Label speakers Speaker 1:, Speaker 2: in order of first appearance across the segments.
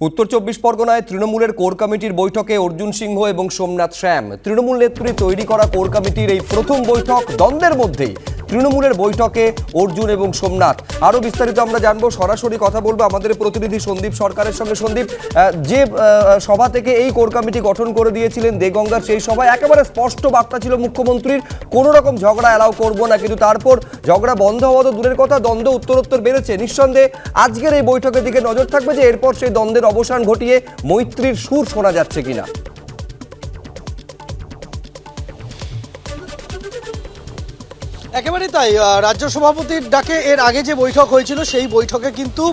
Speaker 1: উত্তর চব্বিশ পরগনায় তৃণমূলের কোর কমিটির বৈঠকে অর্জুন সিংহ এবং সোমনাথ শ্যাম। তৃণমূল নেত্রী তৈরি করা কোর কমিটির এই প্রথম বৈঠক দ্বন্দ্বের মধ্যেই। তৃণমূলের বৈঠকে অর্জুন এবং সোমনাথ। আরও বিস্তারিত আমরা জানব, সরাসরি কথা বলব আমাদের প্রতিনিধি সন্দীপ সরকারের সঙ্গে। সন্দীপ যে সভা থেকে এই কোর কমিটি গঠন করে দিয়েছিলেন দেগঙ্গার সেই সভায় একেবারে স্পষ্ট বার্তা ছিল মুখ্যমন্ত্রীর, কোনো রকম ঝগড়া অ্যালাউ করব না, কিন্তু তারপর ঝগড়া বন্ধ হওয়া তো দূরের কথা, দ্বন্দ্ব উত্তরোত্তর বেড়েছে। নিঃসন্দেহে আজকের এই বৈঠকের দিকে নজর থাকবে যে এরপর সেই দ্বন্দ্বের অবসান ঘটিয়ে মৈত্রীর সুর শোনা যাচ্ছে কিনা।
Speaker 2: একেবারেই তাই রাজ্য সভাপতির ডাকে এর আগে যে বৈঠক হয়েছিল সেই বৈঠকে কিন্তু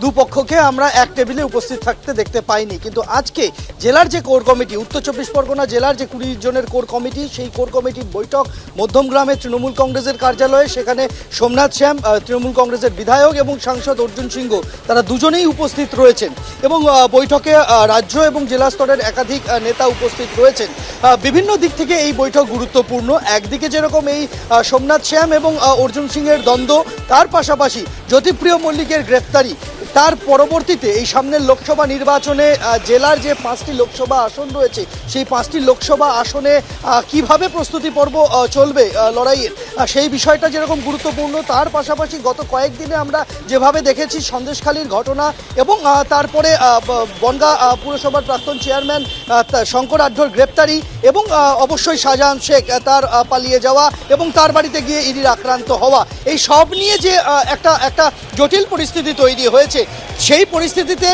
Speaker 2: দুপক্ষকে আমরা এক টেবিলে উপস্থিত থাকতে দেখতে পাইনি। কিন্তু আজকে জেলার যে কোর কমিটি উত্তর চব্বিশ পরগনা জেলার যে কুড়ি জনের কোর কমিটি সেই কোর কমিটির বৈঠক মধ্যমগ্রামে তৃণমূল কংগ্রেসের কার্যালয়ে সেখানে সোমনাথ শ্যাম তৃণমূল কংগ্রেসের বিধায়ক এবং সাংসদ অর্জুন সিংহ তারা দুজনেই উপস্থিত রয়েছেন। এবং বৈঠকে রাজ্য এবং জেলা স্তরের একাধিক নেতা উপস্থিত রয়েছেন। বিভিন্ন দিক থেকে এই বৈঠক গুরুত্বপূর্ণ। একদিকে যেরকম এই আহ, সোমনাথ শ্যাম এবং অর্জুন সিংয়ের দ্বন্দ্ব। তার পাশাপাশি জ্যোতিপ্রিয় মল্লিকের গ্রেপ্তারি তার পরবর্তীতে এই সামনের লোকসভা নির্বাচনে জেলার যে পাঁচটি লোকসভা আসন রয়েছে, সেই পাঁচটি লোকসভা আসনে কীভাবে প্রস্তুতি পর্ব চলবে লড়াইয়ের? সেই বিষয়টা যেরকম গুরুত্বপূর্ণ, তার পাশাপাশি গত কয়েকদিনে আমরা যেভাবে দেখেছি সন্দেশখালীর ঘটনা এবং তারপরে বনগাঁ পুরসভার প্রাক্তন চেয়ারম্যান শঙ্কর আঢ্যর গ্রেপ্তারি এবং অবশ্যই শাহজাহান শেখ তার পালিয়ে যাওয়া এবং তার বাড়িতে গিয়ে ইডির আক্রান্ত হওয়া। এই সব নিয়ে যে একটা একটা জটিল পরিস্থিতি তৈরি হয়েছে সেই পরিস্থিতিতে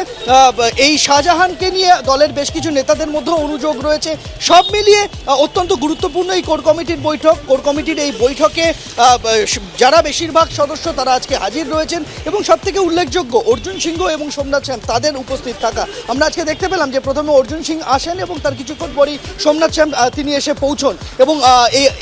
Speaker 2: এই শাহজাহানকে নিয়ে দলের বেশ কিছু নেতাদের মধ্যেও অনুযোগ রয়েছে। সব মিলিয়ে অত্যন্ত গুরুত্বপূর্ণ এই কোর কমিটির বৈঠক। কোর কমিটির এই বৈঠকে যারা বেশিরভাগ সদস্য তারা আজকে হাজির রয়েছেন এবং সব থেকে উল্লেখযোগ্য অর্জুন সিংহ এবং সোমনাথ শ্যাম, তাদের উপস্থিত থাকা। আমরা আজকে দেখতে পেলাম যে প্রথমে অর্জুন সিং আসেন এবং তার কিছুক্ষণ পরই সোমনাথ শ্যাম তিনি এসে পৌঁছন এবং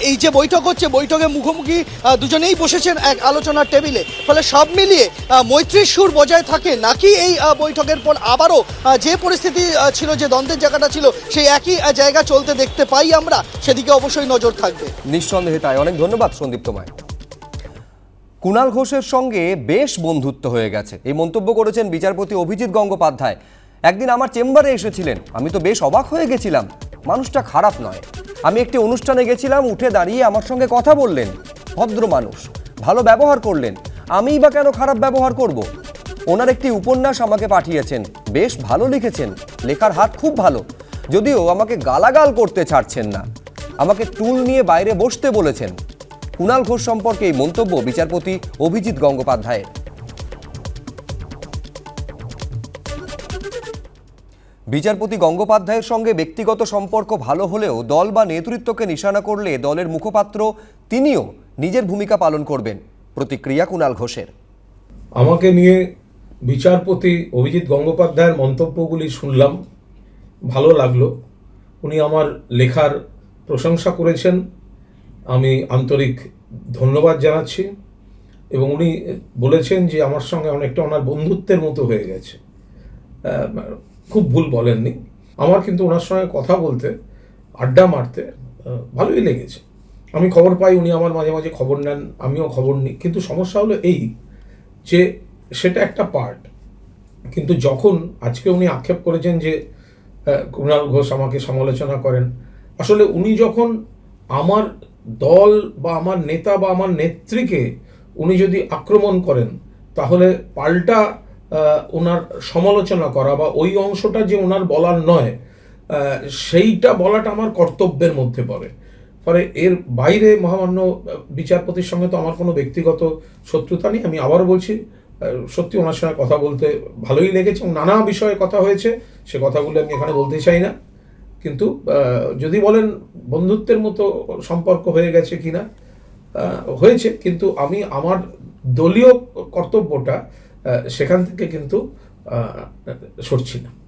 Speaker 2: এই যে বৈঠক হচ্ছে, বৈঠকে মুখোমুখি দুজনেই বসেছেন এক আলোচনার টেবিলে। ফলে সব মিলিয়ে মৈত্রীর সুর বজায় থাকে নাকি এই বৈঠকের পর আবারও যে পরিস্থিতি ছিল, যে দ্বন্দ্বের জায়গাটা ছিল, সেই একই জায়গা চলতে দেখতে পাই আমরা, সেদিকে অবশ্যই নজর থাকবে।
Speaker 1: নিঃসন্দেহে তাই। অনেক ধন্যবাদ সন্দীপ তোমায়। কুণাল ঘোষের সঙ্গে বেশ বন্ধুত্ব হয়ে গেছে। এই মন্তব্য করেছেন বিচারপতি অভিজিৎ গঙ্গোপাধ্যায়। একদিন আমার চেম্বারে এসেছিলেন। আমি তো বেশ অবাক হয়ে গেছিলাম। মানুষটা খারাপ নয়। আমি একটি অনুষ্ঠানে গেছিলাম, উঠে দাঁড়িয়ে আমার সঙ্গে কথা বললেন। ভদ্র মানুষ। ভালো ব্যবহার করলেন। আমিই বা কেন খারাপ ব্যবহার করব? ওনার একটি উপন্যাস আমাকে পাঠিয়েছেন। বেশ ভালো লিখেছেন। লেখার হাত খুব ভালো। যদিও আমাকে গালাগাল করতে ছাড়ছেন না। আমাকে টুল নিয়ে বাইরে বসতে বলেছেন। কুণাল ঘোষ সম্পর্কে এই মন্তব্য বিচারপতি অভিজিৎ গঙ্গোপাধ্যায়ের। বিচারপতি গঙ্গোপাধ্যায়ের সঙ্গে ব্যক্তিগত সম্পর্ক ভালো হলেও দল বা নেতৃত্বকে নিশানা করলে দলের মুখপাত্র তিনিও নিজের ভূমিকা পালন করবেন। প্রতিক্রিয়া কুণাল ঘোষের।
Speaker 3: আমাকে নিয়ে বিচারপতি অভিজিৎ গঙ্গোপাধ্যায়ের মন্তব্যগুলি শুনলাম। ভালো লাগল। উনি আমার লেখার প্রশংসা করেছেন। আমি আন্তরিক ধন্যবাদ জানাচ্ছি এবং উনি বলেছেন যে আমার সঙ্গে অনেকটা ওনার বন্ধুত্বের মতো হয়ে গেছে। খুব ভুল বলেননি। আমার কিন্তু ওনার সঙ্গে কথা বলতে, আড্ডা মারতে ভালোই লেগেছে। আমি খবর পাই, উনি আমার মাঝে মাঝে খবর নেন, আমিও খবর নিই। কিন্তু সমস্যা হলো এই যে সেটা একটা পার্ট কিন্তু যখন আজকে উনি আক্ষেপ করেছেন যে কুণাল ঘোষ আমাকে সমালোচনা করেন, আসলে উনি যখন আমার দল বা আমার নেতা বা আমার নেত্রীকে উনি যদি আক্রমণ করেন, তাহলে পাল্টা ওনার সমালোচনা করা বা ওই অংশটা যে ওনার বলার নয় সেইটা বলাটা আমার কর্তব্যের মধ্যে পড়ে। ফলে এর বাইরে মহামান্য বিচারপতির সঙ্গে তো আমার কোনো ব্যক্তিগত শত্রুতা নেই। আমি আবারও বলছি সত্যি ওনার সঙ্গে কথা বলতে ভালোই লেগেছে এবং নানা বিষয়ে কথা হয়েছে, সে কথাগুলো আমি এখানে বলতে চাই না। কিন্তু যদি বলেন বন্ধুত্বের মতো সম্পর্ক হয়ে গেছে কি না হয়েছে, কিন্তু আমি আমার দলীয় কর্তব্যটা সেখান থেকে কিন্তু সরছি না।